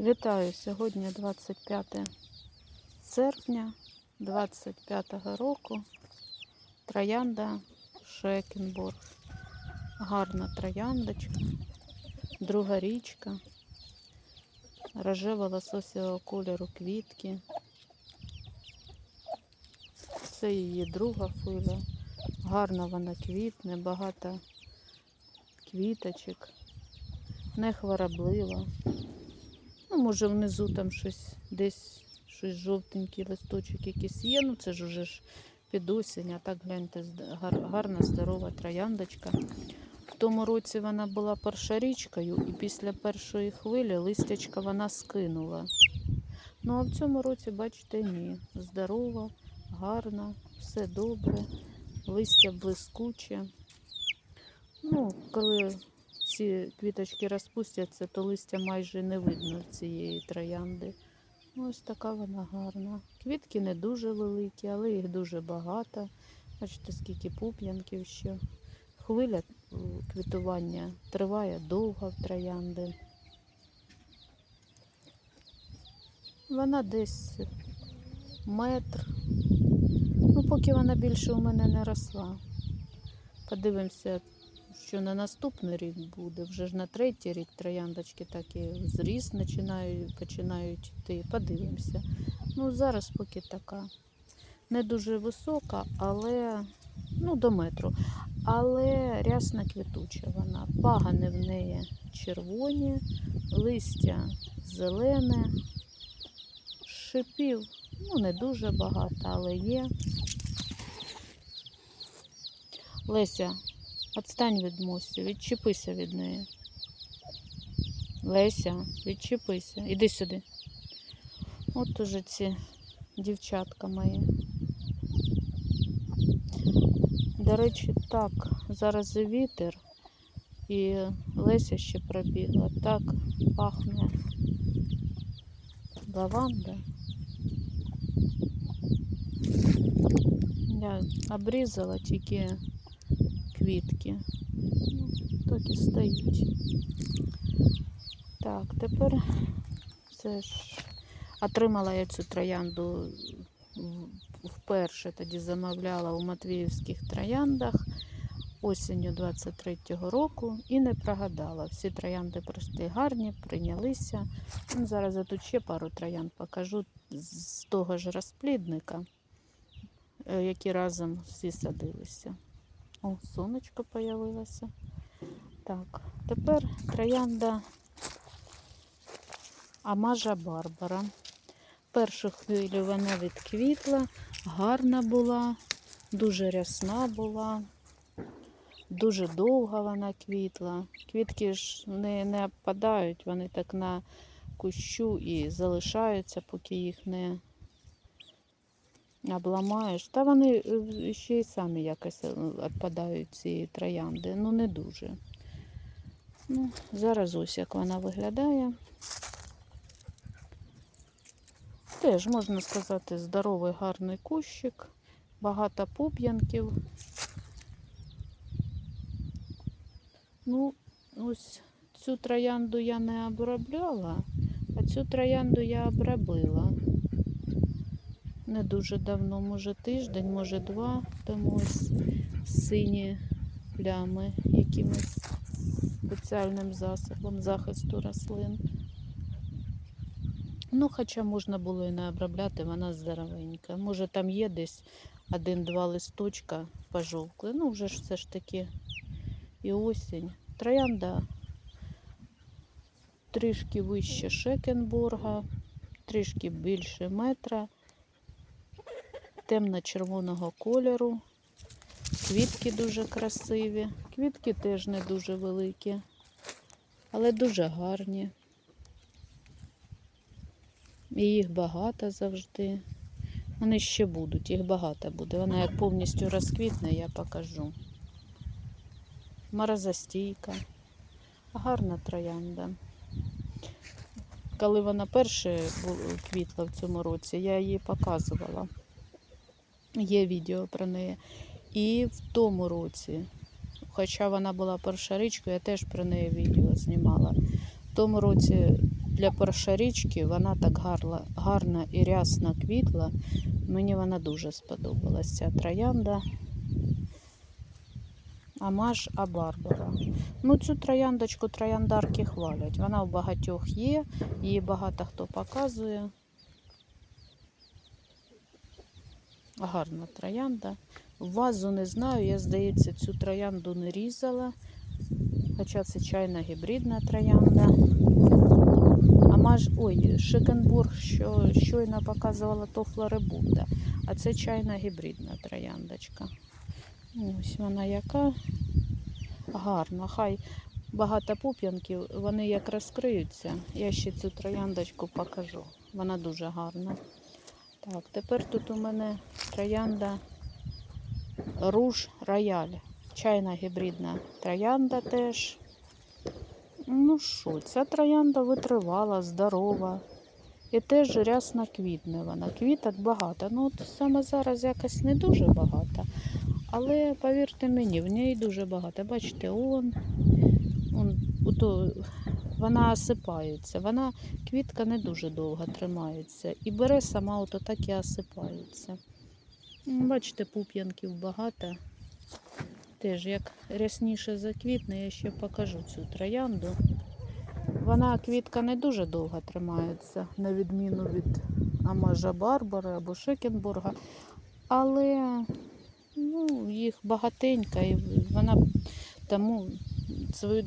Вітаю! Сьогодні 25 серпня 25 року. Троянда Шекенбург. Гарна трояндочка, друга річка, рожево лососєвого кольору квітки. Це її друга филя. Гарно вона квітне, багато квіточок, не хвороблива. Ну, може, внизу там щось десь щось жовтенький листочок якийсь є. Ну це ж уже ж під осінь, а так гляньте, гарна, здорова трояндочка. В тому році вона була першорічкою, і після першої хвилі листячка вона скинула. Ну а в цьому році, бачите, ні. Здорова, гарна, все добре, листя блискуче. Ну, коли ці квіточки розпустяться, то листя майже не видно цієї троянди. Ну, Ось така вона гарна. Квітки не дуже великі, але їх дуже багато. Бачите, скільки пуп'янків ще. Хвиля е, квітування триває довго в троянди. Вона десь метр. Ну, поки вона більше у мене не росла. Подивимося, що на наступний рік буде. Вже ж на третій рік трояндочки так і зріс починають, починають йти. Подивимося. Ну, зараз поки така. Не дуже висока, але ну, до метру. Але рясна квітуча вона. Пагани в неї червоні, листя зелене, шипів, ну не дуже багато, але є. Леся, Отстань від Мосі, відчепися від неї. Леся, відчепися. Іди сюди. От уже ці дівчатка мої. До речі, так, зараз вітер, і Леся ще пробігла. Так пахне лаванда. Я обрізала тільки квітки. Ну, так і стоїть. Так, тепер це ж отримала я цю троянду вперше тоді замовляла у Матвіївських трояндах осінню 23-го року і не прогадала. Всі троянди пройшли гарні, прийнялися. Ну, зараз я тут ще пару троянд покажу з того ж розплідника, е, які разом всі садилися. О, сонечко появилося. Так, тепер троянда Амажа Барбара. Першу хвилю вона відквітла, гарна була, дуже рясна була, дуже довга вона квітла. Квітки ж не, не опадають, вони так на кущу і залишаються, поки їх не обламаєш. Та вони е, ще й самі якось е, відпадають ці троянди. Ну, не дуже. Ну, зараз ось як вона виглядає. Теж, можна сказати, здоровий гарний кущик, багато пуп'янків. Ну, ось цю троянду я не обробляла, а цю троянду я обробила не дуже давно, може тиждень, може два, тому ось сині плями якимось спеціальним засобом захисту рослин. Ну, хоча можна було і не обробляти, вона здоровенька. Може там є десь один-два листочка пожовкли. Ну, вже ж все ж таки і осінь. Троянда трішки вище Шекенбурга, трішки більше метра темно-червоного кольору. Квітки дуже красиві. Квітки теж не дуже великі, але дуже гарні. І їх багато завжди. Вони ще будуть, їх багато буде. Вона як повністю розквітне, я покажу. Морозостійка. Гарна троянда. Коли вона перше квітла в цьому році, я її показувала. Є відео про неї. І в тому році, хоча вона була першарічкою, я теж про неї відео знімала. В тому році для першорічки вона так гарла, гарно і рясно квітла. Мені вона дуже сподобалась ця троянда. Амаш А Барбара. Ну, цю трояндочку трояндарки хвалять. Вона у багатьох є, її багато хто показує. Гарна троянда. Вазу не знаю, я, здається, цю троянду не різала. Хоча це чайна гібридна троянда. А маж, ой, Шикенбург, що щойно показувала, то флорибунда. А це чайна гібридна трояндочка. Ось вона яка гарна. Хай багато пуп'янків, вони як розкриються. Я ще цю трояндочку покажу. Вона дуже гарна. Так, тепер тут у мене троянда Руж Рояль. Чайна гібридна троянда теж. Ну що, ця троянда витривала, здорова. І теж рясно квітне вона. Квіток багато. Ну, от саме зараз якось не дуже багато. Але повірте мені, в неї дуже багато. Бачите, он, он ото, вона осипається. Вона квітка не дуже довго тримається. І бере сама ото так і осипається. Бачите, пуп'янків багато. Теж як рясніше заквітне, я ще покажу цю троянду. Вона квітка не дуже довго тримається, на відміну від Амажа Барбари або Шекенбурга. Але ну, їх багатенько, і вона тому свою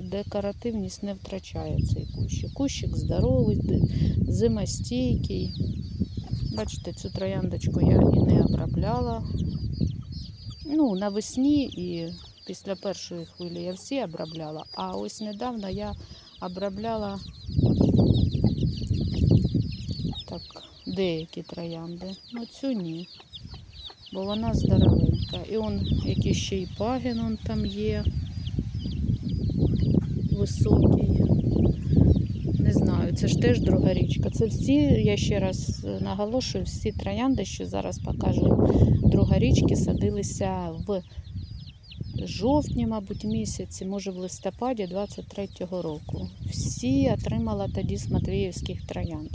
декоративність не втрачає цей кущик. Кущик здоровий, зимостійкий. Бачите, цю трояндочку я і не обробляла. Ну, навесні і після першої хвилі я всі обробляла, а ось недавно я обробляла так, деякі троянди. Ну, цю ні. Бо вона здоровенька. І он якийсь ще й пагін он там є. Високий. Не знаю, це ж теж друга річка. Це всі, я ще раз е, наголошую, всі троянди, що зараз покажу, друга річки садилися в жовтні, мабуть, місяці, може в листопаді 23-го року. Всі отримала тоді з Матвіївських троянд.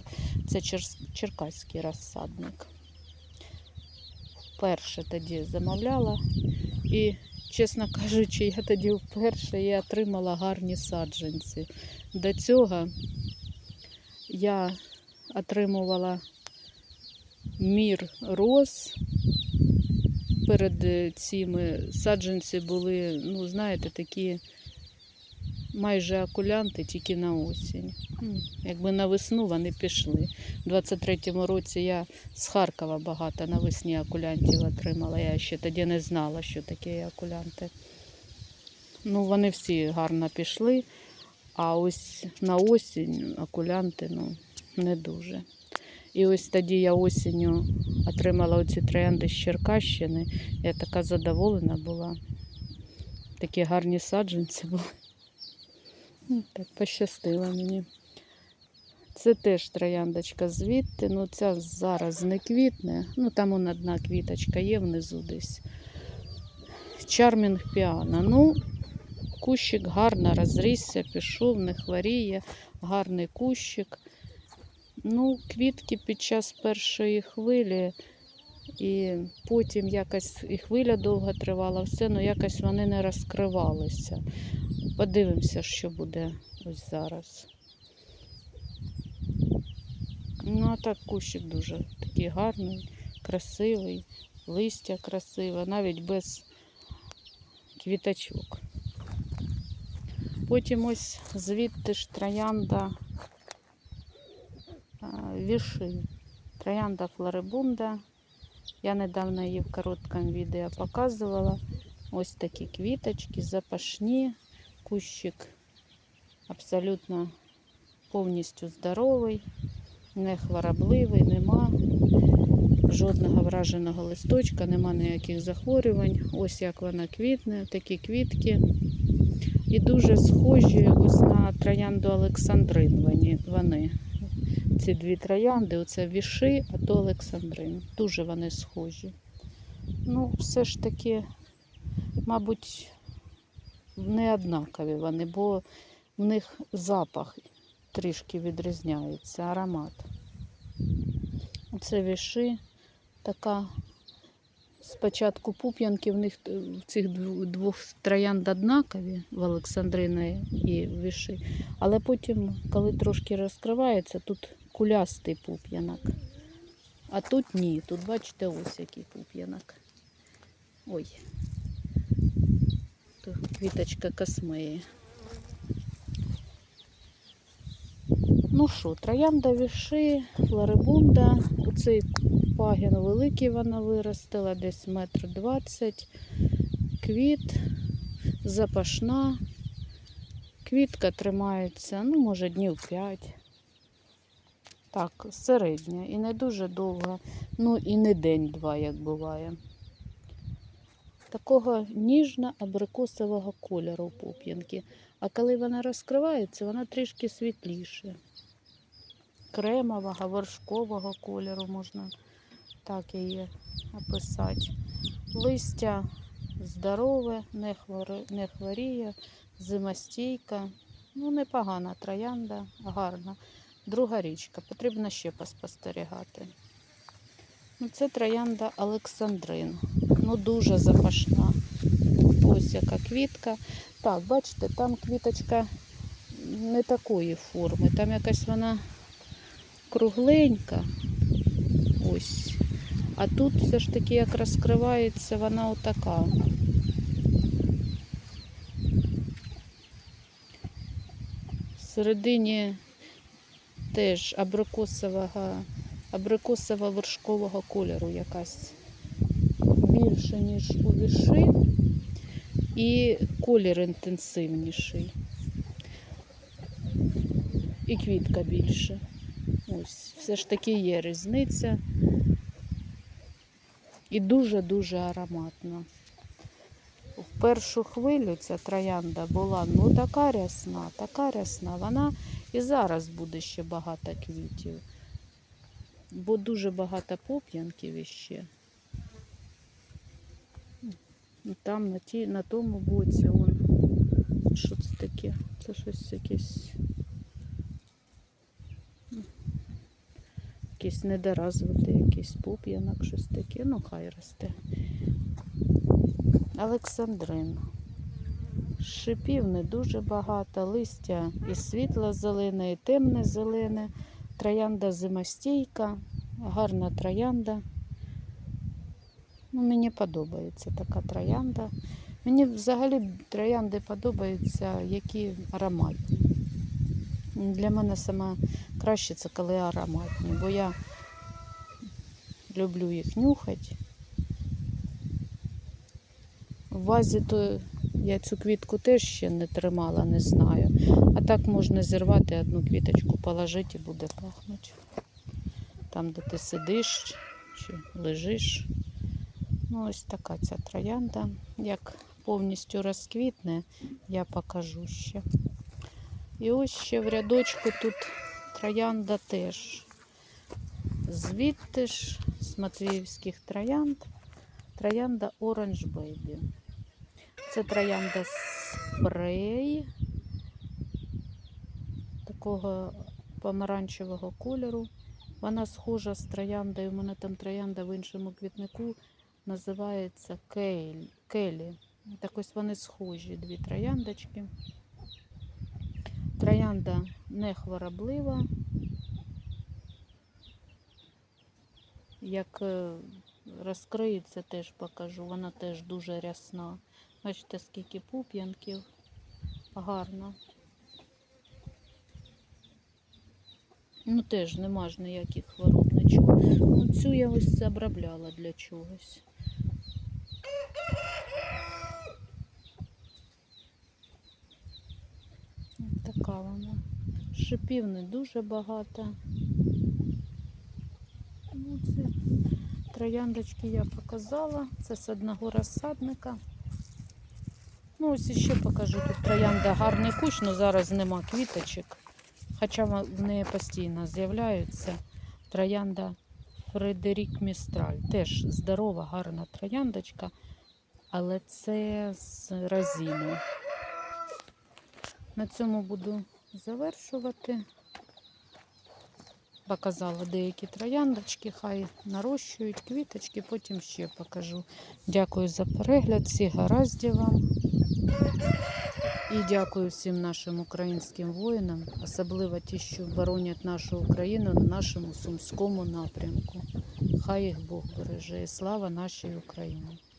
Це чер- черкаський розсадник. Перше тоді замовляла. І, чесно кажучи, я тоді вперше і отримала гарні саджанці. До цього я отримувала мір роз. Перед цими саджанці були, ну, знаєте, такі майже окулянти тільки на осінь. Ну, Якби на весну вони пішли. У 23-му році я з Харкова багато навесні окулянтів отримала. Я ще тоді не знала, що таке окулянти. Ну, вони всі гарно пішли, а ось на осінь окулянти ну, не дуже. І ось тоді я осінню отримала оці троянди з Черкащини. Я така задоволена була. Такі гарні саджанці були. Ну, Так пощастило мені. Це теж трояндочка звідти. Ну, ця зараз не квітне. Ну, там он одна квіточка є внизу десь. Чармінг піана. Ну, кущик гарно розрісся, пішов, не хворіє, гарний кущик. Ну, квітки під час першої хвилі, і потім якось і хвиля довго тривала, все, ну якось вони не розкривалися. Подивимося, що буде ось зараз. Ну, а так кущик дуже такий гарний, красивий, листя красиве, навіть без квіточок. Потім ось звідти ж троянда віши. Троянда флорибунда. Я недавно її в короткому відео показувала. Ось такі квіточки, запашні. Кущик абсолютно повністю здоровий, не хворобливий, нема жодного враженого листочка, нема ніяких захворювань. Ось як вона квітне, такі квітки. І дуже схожі ось на троянду Олександрин вони. Ці дві троянди, оце віши, а то Олександрин. Дуже вони схожі. Ну, все ж таки, мабуть, не однакові вони, бо в них запах трішки відрізняється аромат. Це віши, така спочатку пуп'янки в них в цих двох- троянд однакові в Олександрини і віши. Але потім, коли трошки розкривається, тут кулястий пуп'янок. А тут ні. Тут бачите ось який пуп'янок. Ой. То квіточка космеї. Ну що, троянда віши, флорибунда. Оцей пагін великий вона виростила, десь метр двадцять. Квіт, запашна. Квітка тримається, ну, може, днів 5. Так, середня і не дуже довга. Ну і не день-два, як буває. Такого ніжно-абрикосового кольору пуп'янки. А коли вона розкривається, вона трішки світліше. Кремового, вершкового кольору можна так її описати. Листя здорове, не, хворіє, зимостійка. Ну, непогана троянда, гарна. Друга річка, потрібно ще поспостерігати. Ну, це троянда Олександрин. Ну, дуже запашна. Ось яка квітка. Так, бачите, там квіточка не такої форми. Там якась вона кругленька. Ось. А тут все ж таки, як розкривається, вона отака. Всередині теж абрикосового, абрикосово-вершкового кольору якась більше, ніж у віши, і колір інтенсивніший. І квітка більше. Ось, все ж таки є різниця. І дуже-дуже ароматна. В першу хвилю ця троянда була ну така рясна, така рясна. Вона і зараз буде ще багато квітів. Бо дуже багато поп'янків іще. Там на, ті, на тому боці он. Що це таке? Це щось якесь. Якийсь недоразвитий, якийсь поп'янок, щось таке. Ну, хай росте. Олександрин. Шипів не дуже багато, листя і світло-зелене, і темне зелене. Троянда зимостійка, гарна троянда. Ну, мені подобається така троянда. Мені взагалі троянди подобаються, які ароматні. Для мене саме краще це коли ароматні, бо я люблю їх нюхати. В вазі то я цю квітку теж ще не тримала, не знаю. А так можна зірвати одну квіточку, положити і буде пахнути. Там, де ти сидиш чи лежиш. Ну, ось така ця троянда. Як повністю розквітне, я покажу ще. І ось ще в рядочку тут троянда теж. Звідти ж з Матвіївських троянд. Троянда Orange Baby. Це троянда спрей такого помаранчевого кольору. Вона схожа з трояндою. У мене там троянда в іншому квітнику називається Келі. Так ось вони схожі, дві трояндочки. Троянда не хвороблива. Як е, розкриється, теж покажу. Вона теж дуже рясна. Бачите, скільки пуп'янків. Гарно. Ну, теж нема ж ніяких хвороб, нічого. Ну, цю я ось обробляла для чогось. Ось Шипів не дуже багато. Ну, трояндочки я показала. Це з одного розсадника. Ну, ось ще покажу. Тут троянда гарний кущ, але зараз нема квіточок. Хоча в неї постійно з'являються. Троянда Фредерік Містраль. Теж здорова, гарна трояндочка, але це з розини. На цьому буду завершувати. Показала деякі трояндочки, хай нарощують квіточки, потім ще покажу. Дякую за перегляд, всі гараздів вам. І дякую всім нашим українським воїнам, особливо ті, що боронять нашу Україну на нашому сумському напрямку. Хай їх Бог береже і слава нашій Україні.